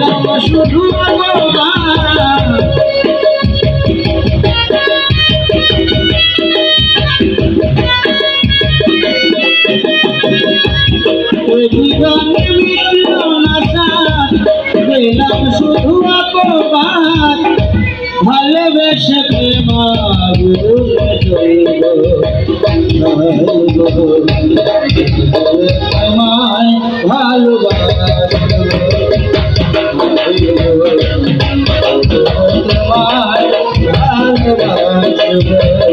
শুধু শুধু অপমান ভালোবেসে চলব ভালোবাসব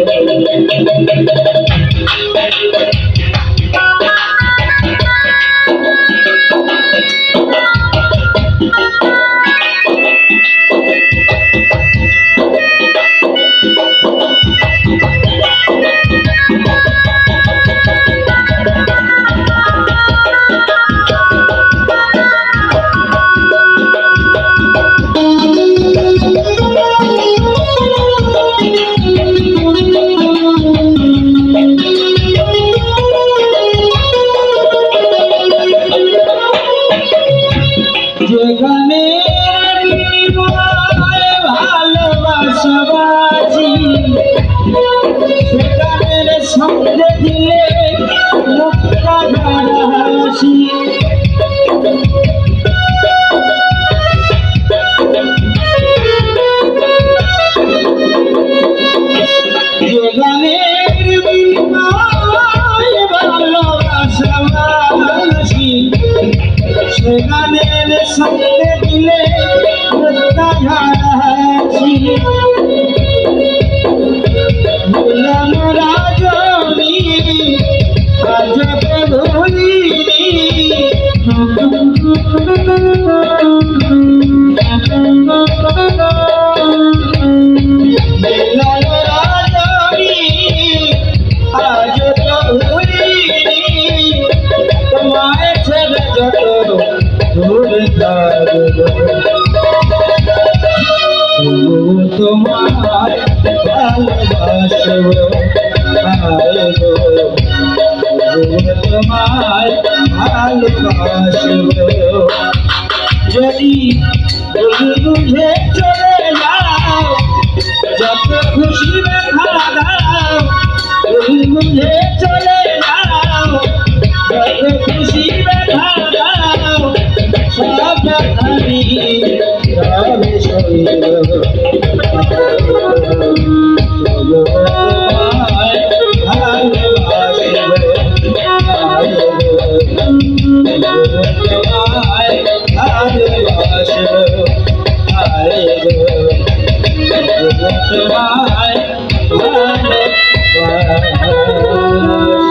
ভালোবাসাবাজি সেখানের সঙ্গে দিলে মুক্তা হাসি ভালোবাসাবাজি সেখানের সঙ্গে বললাম রাজনী আজ ভুলিনি তোমায় তবু ভালোবাসবো তবু যদি ভুল বুঝে চলে যাও, যত খুশি দেখা দাও ভুল চলে যাও, যত খুশি দেখা সব রবে শৈব Bye.